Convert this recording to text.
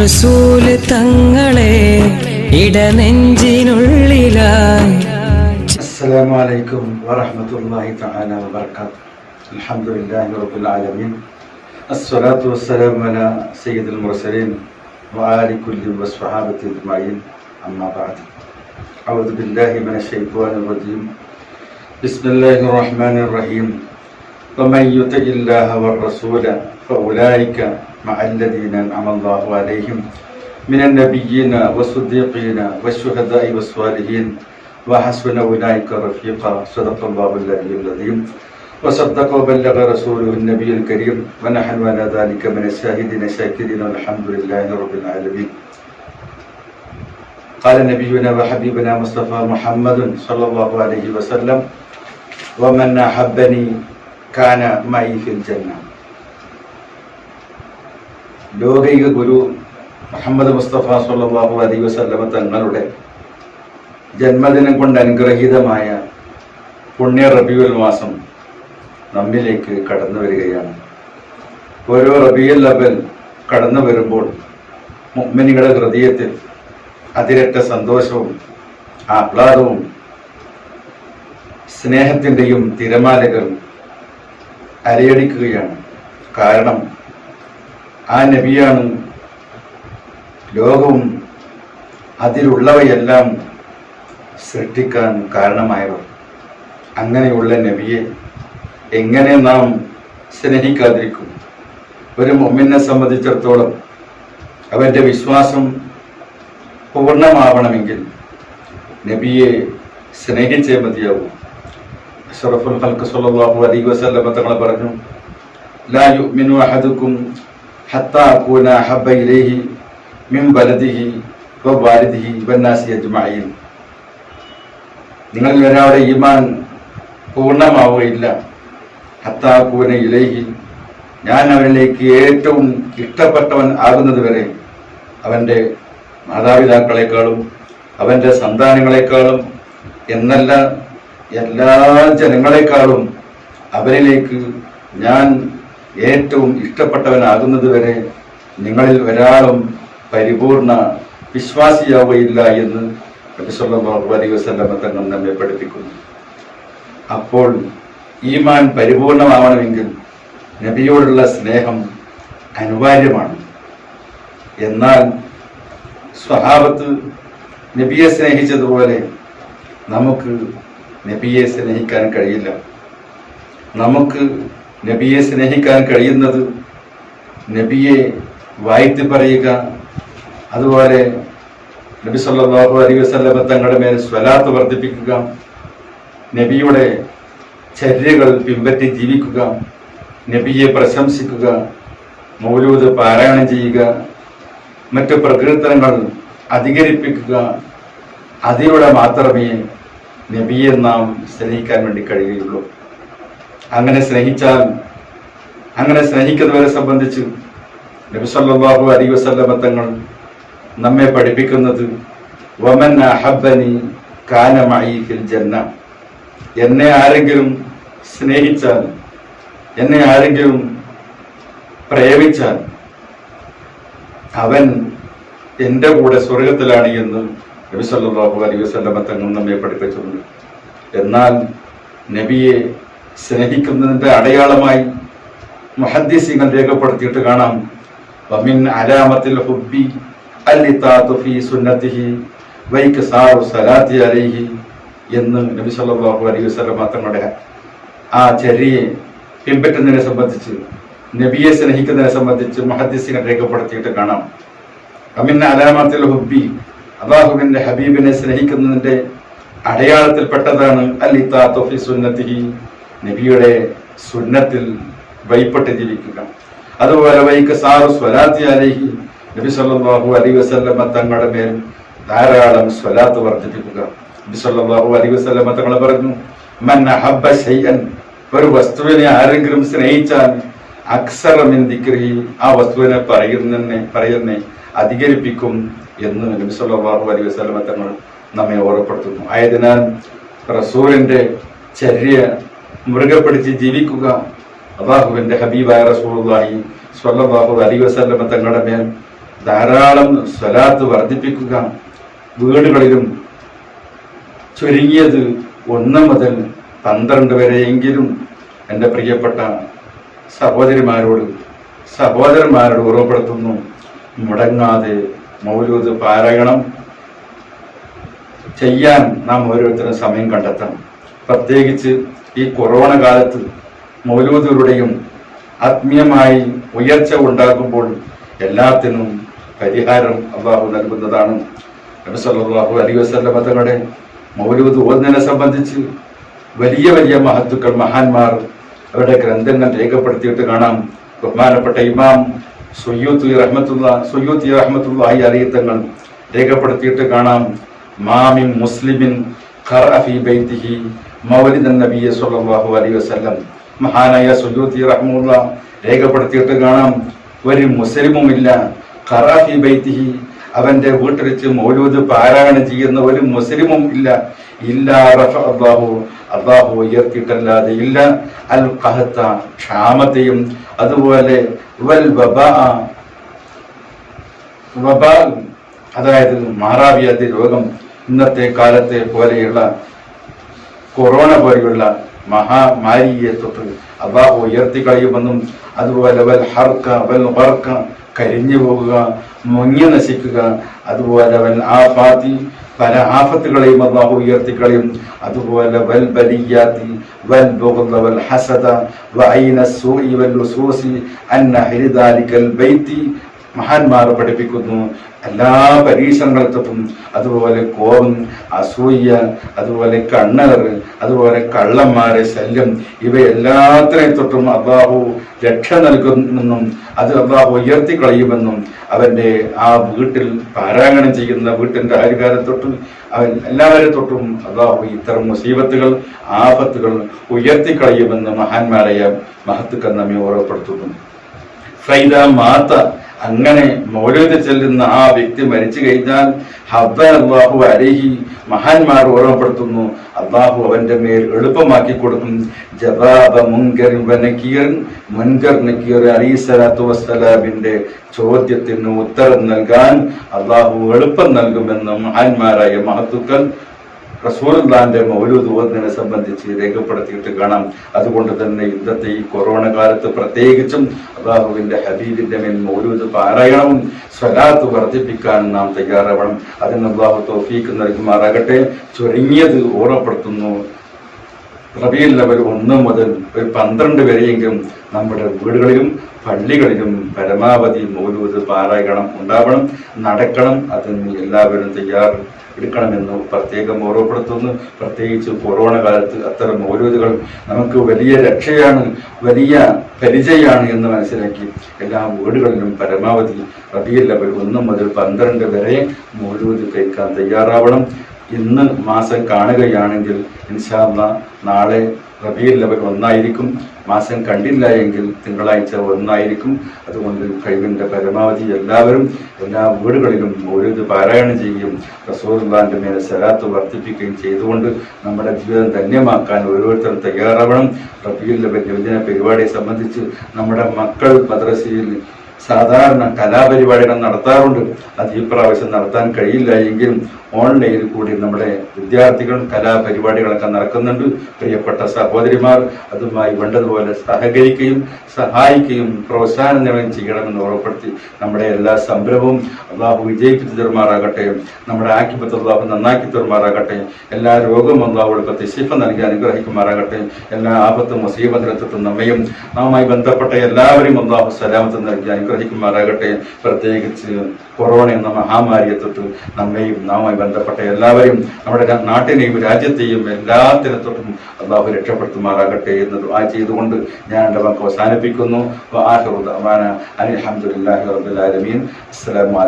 റസൂല് തങ്ങളെ ഇടനെഞ്ചിനുള്ളിലായി السلام عليكم ورحمة الله تعالى وبركاته الحمد لله رب العالمين الصلاة والسلام على سيد المرسلين وآل كل وصحابة أجمعين أما بعد أعوذ بالله من الشيطان الرجيم بسم الله الرحمن الرحيم ومن يطع الله والرسول فأولئك مع الذين أنعم الله عليهم من النبيين والصديقين والشهداء والصالحين. وحسن أولئك رفيقا. صدق الله العلي العظيم. وصدق وبلغ رسوله النبي الكريم. ونحن على ذلك من الشاهدين الشاكرين والحمد لله رب العالمين. قال نبينا وحبيبنا مصطفى محمد صلى الله عليه وسلم ومن أحبني كان معي في الجنة. ലോകൈക ഗുരു മുഹമ്മദ് മുസ്തഫ സല്ലല്ലാഹു അലൈഹി വസല്ലമ തങ്ങളുടെ ജന്മദിനം കൊണ്ട് അനുഗ്രഹീതമായ പുണ്യ റബിയുൽ മാസം നമ്മിലേക്ക് കടന്നു വരികയാണ്. ഓരോ റബിയുൽ ലബൽ കടന്നു വരുമ്പോൾ മുഅ്മിനികളുടെ ഹൃദയത്തിൽ അതിരറ്റ സന്തോഷവും ആഹ്ലാദവും സ്നേഹത്തിന്റെയും തിരമാലകൾ അലയടിക്കുകയാണ്. കാരണം ആ നബിയാണ് ലോകവും അതിലുള്ളവയെല്ലാം സൃഷ്ടിക്കാൻ കാരണമായവർ. അങ്ങനെയുള്ള നബിയെ എങ്ങനെ നാം സ്നേഹിക്കാതിരിക്കും? ഒരു മൊമ്മിനെ സംബന്ധിച്ചിടത്തോളം അവന്റെ വിശ്വാസം പൂർണമാവണമെങ്കിൽ നബിയെ സ്നേഹിച്ചേ മതിയാവും. അഷറഫുൽ ഹൽക്ക് സല്ലല്ലാഹു അലൈഹി വസല്ലമ തങ്ങളെ പറഞ്ഞു ലാ യുമിനു അഹദുക്കും ഹത്താ അകൂന അഹബ്ബ ഇലൈഹി മിൻ ബലദിഹി വാലിദിഹി വന്നാസി അജ്മഈൻ നിങ്ങളിൽ ഒരാളുടെ ഈമാൻ പൂർണമാവുകയില്ല. ഹത്താ അകൂന ഇലൈഹി ഞാൻ അവനിലേക്ക് ഏറ്റവും ഇഷ്ടപ്പെട്ടവൻ ആകുന്നത് വരെ അവന്റെ മാതാപിതാക്കളെക്കാളും അവന്റെ സന്താനങ്ങളെക്കാളും എന്നല്ല എല്ലാ ജനങ്ങളെക്കാളും അവരിലേക്ക് ഞാൻ ഏറ്റവും ഇഷ്ടപ്പെട്ടവനാകുന്നത് വരെ നിങ്ങളിൽ ഒരാളും പരിപൂർണ വിശ്വാസിയാവുകയില്ല എന്ന് വസല്ലമ തങ്ങൾ നമ്മെ പഠിപ്പിക്കുന്നു. അപ്പോൾ ഈമാൻ പരിപൂർണമാവണമെങ്കിൽ നബിയോടുള്ള സ്നേഹം അനിവാര്യമാണ്. എന്നാൽ സ്വഭാവത്ത് നബിയെ സ്നേഹിച്ചതുപോലെ നമുക്ക് നബിയെ സ്നേഹിക്കാൻ കഴിയില്ല. നമുക്ക് നബിയെ സ്നേഹിക്കാൻ കഴിയുന്നത് നബിയെ വായിത്തി പറയുക അതുപോലെ നബി സല്ലാഹു അലൈഹി വസല്ലമ തങ്ങളുടെ മേൽ സ്വലാത്ത് വർദ്ധിപ്പിക്കുക നബിയുടെ ചര്യകൾ പിൻപറ്റി ജീവിക്കുക നബിയെ പ്രശംസിക്കുക മൗലൂദ് പാരായണം ചെയ്യുക മറ്റ് പ്രകീർത്തനങ്ങൾ അധികരിപ്പിക്കുക അതിലൂടെ മാത്രമേ നബിയെ നാം സ്നേഹിക്കാൻ വേണ്ടി കഴിയുകയുള്ളൂ. അങ്ങനെ സ്നേഹിച്ചാൽ അങ്ങനെ സ്നേഹിക്കുന്നവരെ സംബന്ധിച്ച് നബി അലി അലൈഹി വസല്ലമ തങ്ങൾ നമ്മെ പഠിപ്പിക്കുന്നത് വമൻ അഹബനി കാന മഈ ഫിൽ എന്നെ ആരെങ്കിലും സ്നേഹിച്ചാൽ എന്നെ ആരെങ്കിലും പ്രേമിച്ചാൽ അവൻ എന്റെ കൂടെ സ്വർഗത്തിലാണ് എന്ന് നബി സല്ലല്ലാഹു അലൈഹി വസല്ലമ തങ്ങൾ നമ്മെ പഠിപ്പിച്ചിട്ടുണ്ട്. എന്നാൽ നബിയെ സ്നേഹിക്കുന്നതിന്റെ അടയാളമായി മുഹദ്ദിസിങ്ങൾ രേഖപ്പെടുത്തിയിട്ട് കാണാം. വമിൻ അലാമത്തിൽ ഹുബ്ബി അല്ലിത്താത്തു ഫീ സുന്നത്തിഹി വൈക്സാറു സലാത്തി അലൈഹി എന്ന് നബി സല്ലല്ലാഹു അലൈഹി വസ്ലം തങ്ങളുടെ ആ ചര്യയെ പിൻപറ്റുന്നതിനെ സംബന്ധിച്ച് നബിയെ സ്നേഹിക്കുന്നതിനെ സംബന്ധിച്ച് മുഹദ്ദിസിങ്ങൾ രേഖപ്പെടുത്തിയിട്ട് കാണാം. അമിൻ അലാമത്തിൽ ഹുബി അള്ളാഹുവിന്റെ ഹബീബിനെ സ്നേഹിക്കുന്നതിന്റെ അടയാളത്തിൽപ്പെട്ടതാണ് അലി ഫീ സുന്നത്തിഹി നബിയുടെ സുന്നത്തിൽ വൈപ്പെട്ട് ജീവിക്കുക. അതുപോലെ വൈക്ക് സാറു സ്വലാത്തി അലഹി നബി സല്ലാഹു അലി വസല്ലമ തങ്ങളുടെ മേൽ ധാരാളം സ്വലാത്ത് വർദ്ധിപ്പിക്കുക. നബി സല്ലാഹു അലി വസല്ലമ തങ്ങൾ പറഞ്ഞു മൻ ഒരു വസ്തുവിനെ ആരെങ്കിലും സ്നേഹിച്ചാൽ അക്സറമിൻ ദിക്രിഹി ആ വസ്തുവിനെ പറയുന്നെ പറയുന്നേ അധികരിപ്പിക്കും എന്ന് നബി സല്ലാഹു അലി വസല്ലമ തങ്ങൾ നമ്മെ ഓർമ്മപ്പെടുത്തുന്നു. ആയതിനാൽ റസൂലിന്റെ ചര്യ മുറുകെ പിടിച്ച് ജീവിക്കുക. അള്ളാഹുവിന്റെ ഹബീബായ റസൂലുള്ളാഹി സ്വല്ലല്ലാഹു അലൈഹി വസല്ലമ തങ്ങളുടെ മേൽ ധാരാളം സ്വലാത്ത് വർദ്ധിപ്പിക്കുക. വീടുകളിലും ചുരുങ്ങിയത് ഒന്ന് മുതൽ പന്ത്രണ്ട് വരെയെങ്കിലും എന്റെ പ്രിയപ്പെട്ട സഹോദരിമാരോട് സഹോദരന്മാരോട് ഉറവപ്പെടുത്തുന്നു മുടങ്ങാതെ മൗലൂദ് പാരായണം ചെയ്യാൻ നാം ഓരോരുത്തരും സമയം കണ്ടെത്തണം. പ്രത്യേകിച്ച് ഈ കൊറോണ കാലത്ത് മൗലൂദുകളുടെയും ആത്മീയമായി ഉയർച്ച ഉണ്ടാകുമ്പോൾ എല്ലാത്തിനും പരിഹാരം അള്ളാഹു നൽകുന്നതാണ്. നബി അലൈഹി വസല്ലം തങ്ങളുടെ മൗലൂദ് ഓന്നിനെ സംബന്ധിച്ച് വലിയ വലിയ മഹത്തുക്കൾ മഹാന്മാർ അവരുടെ ഗ്രന്ഥങ്ങൾ രേഖപ്പെടുത്തിയിട്ട് കാണാം. ബഹുമാനപ്പെട്ട ഇമാം സുയ്യൂത്തി റഹ്മത്തുള്ള സുയ്യൂത്തി റഹ്മത്തുള്ളാഹി അലിയത്തങ്ങൾ രേഖപ്പെടുത്തിയിട്ട് കാണാം. മാമിൻ മുസ്ലിമിൻ ബൈത്തിഹി മൗലിദൻ നബിയെ സല്ലല്ലാഹു അലൈഹി വസല്ലം മഹാനായ സുജൂത്തി റഹ്മുള്ള രേഖപ്പെടുത്തിയിട്ട് കാണാം. ഒരു മുസ്ലിമുമില്ല. ഖറാഫി ബൈത്തിഹി. അവന്റെ വീട്ടിൽ വെച്ച് മൗലൂദ് പാരായണം ചെയ്യുന്ന ഒരു മുസ്ലിമും ഇല്ല. ഇല്ല റഫ അള്ളാഹു അള്ളാഹു ഉയർത്തിയിട്ടല്ലാതെ ഇല്ല. അൽ ഖഹത്ത ക്ഷാമത്തെയും അതുപോലെ വൽ വബാ വബാ അതായത് മാറാവ്യാധി രോഗം ഇന്നത്തെ കാലത്തെ പോലെയുള്ള കൊറോണ പോലെയുള്ള മഹാമാരിയെ തൊട്ട് അള്ളാഹു ഉയർത്തിക്കളയുമെന്നും അതുപോലെ വൽ ഹർക്ക വൽ ഹർക്ക കരിഞ്ഞു പോകുക മുങ്ങി നശിക്കുക അതുപോലെ വൽ ആഫാത്തി പല ആഫത്തുകളെയും അള്ളാഹു ഉയർത്തിക്കളയും അതുപോലെ വൽ ബലിയാത്തി വൽ ബുഗ്ദ വൽ ഹസദ ഐന സൂഇ വൽ ഉസൂസി അന്ന ഹിരിദാലിക്കൽ ബൈത്തി മഹാന്മാർ പഠിപ്പിക്കുന്നു. എല്ലാ പരീക്ഷണങ്ങൾക്കും അതുപോലെ കോപം അസൂയ അതുപോലെ കണ്ണർ അതുപോലെ കള്ളന്മാരെ ശല്യം ഇവയെല്ലാത്തിനെയും തൊട്ടും അള്ളാഹു രക്ഷ നൽകുമെന്നും അത് അള്ളാഹു ഉയർത്തി കളയുമെന്നും അവന്റെ ആ വീട്ടിൽ പാരായണം ചെയ്യുന്ന വീട്ടിന്റെ ആരുകാരെ തൊട്ടും അവൻ എല്ലാവരെ തൊട്ടും അള്ളാഹു ഇത്തരം മുസീബത്തുകൾ ആപത്തുകൾ ഉയർത്തി കളയുമെന്നും മഹാന്മാരായ മഹത്തുക്കൾ നമ്മെ ഓർമ്മപ്പെടുത്തുന്നു. ഫൈദ മാത്ത അങ്ങനെ മൗലൂദ് ചെല്ലുന്ന ആ വ്യക്തി മരിച്ചു കഴിഞ്ഞാൽ ഹബ്ബ അള്ളാഹു അരഹി മഹാന്മാർ ഓർമ്മപ്പെടുത്തുന്നു. അള്ളാഹു അവന്റെ മേൽ എളുപ്പമാക്കി കൊടുക്കും. ജവാബ മുൻകർ മുൻകർ നക്കീർ അലി സലാത്തു വസ്സലാമിന്റെ ചോദ്യത്തിന് ഉത്തരം നൽകാൻ അള്ളാഹു എളുപ്പം നൽകുമെന്ന് മഹാന്മാരായ മഹത്തുക്കൾ റസൂലുള്ളാന്റെ മൗലൂദ് സംബന്ധിച്ച് രേഖപ്പെടുത്തിയിട്ട് കാണാം. അതുകൊണ്ട് തന്നെ ഇന്നത്തെ ഈ കൊറോണ കാലത്ത് പ്രത്യേകിച്ചും അള്ളാഹുവിന്റെ ഹബീബിന്റെ മേൽ മൗലൂദ് പാരായണവും സ്വലാത്ത് വർദ്ധിപ്പിക്കാൻ നാം തയ്യാറാവണം. അതിന് അള്ളാഹു തോഫീക്ക് നൽകുമാറാകട്ടെ. ചുരുങ്ങിയത് ഓർമ്മപ്പെടുത്തുന്നു. റബിയൽ ലെവൽ ഒന്ന് മുതൽ ഒരു പന്ത്രണ്ട് വരെയെങ്കിലും നമ്മുടെ വീടുകളിലും പള്ളികളിലും പരമാവധി മൗലൂദ് പാരായണം ഉണ്ടാവണം നടക്കണം. അതിന് എല്ലാവരും തയ്യാർ എടുക്കണമെന്ന് പ്രത്യേകം ഓർമ്മപ്പെടുത്തുന്നു. പ്രത്യേകിച്ച് കൊറോണ കാലത്ത് അത്തരം മൗലൂദുകൾ നമുക്ക് വലിയ രക്ഷയാണ് വലിയ പരിചയമാണ് എന്ന് മനസ്സിലാക്കി എല്ലാ വീടുകളിലും പരമാവധി റബിയൽ ലെവൽ ഒന്ന് മുതൽ പന്ത്രണ്ട് വരെ മൗലൂദ് കഴിക്കാൻ തയ്യാറാവണം. ഇന്ന് മാസം കാണുകയാണെങ്കിൽ ഇൻഷാല്ല നാളെ റബിയിൽ ലെവൽ ഒന്നായിരിക്കും. മാസം കണ്ടില്ല എങ്കിൽ തിങ്കളാഴ്ച ഒന്നായിരിക്കും. അതുകൊണ്ട് കഴിവിന്റെ പരമാവധി എല്ലാവരും എല്ലാ വീടുകളിലും ഓരോത് പാരായണം ചെയ്യുകയും റസൂർലാന്റെ മേലെ സലാത്ത് വർദ്ധിപ്പിക്കുകയും ചെയ്തുകൊണ്ട് നമ്മുടെ ജീവിതം ധന്യമാക്കാൻ ഓരോരുത്തരും തയ്യാറാവണം. റബിയിൽ ലെവൽ യുവജന പരിപാടിയെ സംബന്ധിച്ച് നമ്മുടെ മക്കൾ മദ്രസയിൽ സാധാരണ കലാപരിപാടികൾ നടത്താറുണ്ട്. അത് ഈ പ്രാവശ്യം നടത്താൻ കഴിയില്ല എങ്കിലും ഓൺലൈനിൽ കൂടി നമ്മുടെ വിദ്യാർത്ഥികൾ കലാപരിപാടികളൊക്കെ നടക്കുന്നുണ്ട്. പ്രിയപ്പെട്ട സഹോദരിമാർ അതുമായി വേണ്ടതുപോലെ സഹകരിക്കുകയും സഹായിക്കുകയും പ്രോത്സാഹനം നൽകുകയും ചെയ്യണമെന്ന് ഉറപ്പെടുത്തി നമ്മുടെ എല്ലാ സംരംഭവും അള്ളാഹു വിജയിപ്പിച്ചു തരുമാറാകട്ടെ. നമ്മുടെ ആക്കിപ്പത്ത് അള്ളാഹു നന്നാക്കി തരുമാറാകട്ടെ. എല്ലാ രോഗവും എളുപ്പത്തിൽ തിശിഫ നൽകി അനുഗ്രഹിക്കുമാറാകട്ടെ. എല്ലാ ആപത്തും മുസീബത്തിനെത്തും നമ്മയും നാമായി ബന്ധപ്പെട്ട എല്ലാവരും അള്ളാഹു സലാമത്ത് നൽകി അനുഗ്രഹിക്കുമാറാകട്ടെ. പ്രത്യേകിച്ച് കൊറോണ എന്ന മഹാമാരിയെ തൊട്ട് നമ്മെയും നാമായി ബന്ധപ്പെട്ട എല്ലാവരെയും നമ്മുടെ നാട്ടിനെയും രാജ്യത്തെയും എല്ലാത്തിനെ തൊട്ടും അള്ളാഹു രക്ഷപ്പെടുത്തുമാറാകട്ടെ എന്ന് ആ ചെയ്തുകൊണ്ട് ഞാൻ എന്റെ വാക്ക് അവസാനിപ്പിക്കുന്നു. അലഹമുല്ലാഹി ദഅവാന അനിൽ ഹംദുലില്ലാഹി റബ്ബിൽ ആലമീൻ. അസ്സലാമു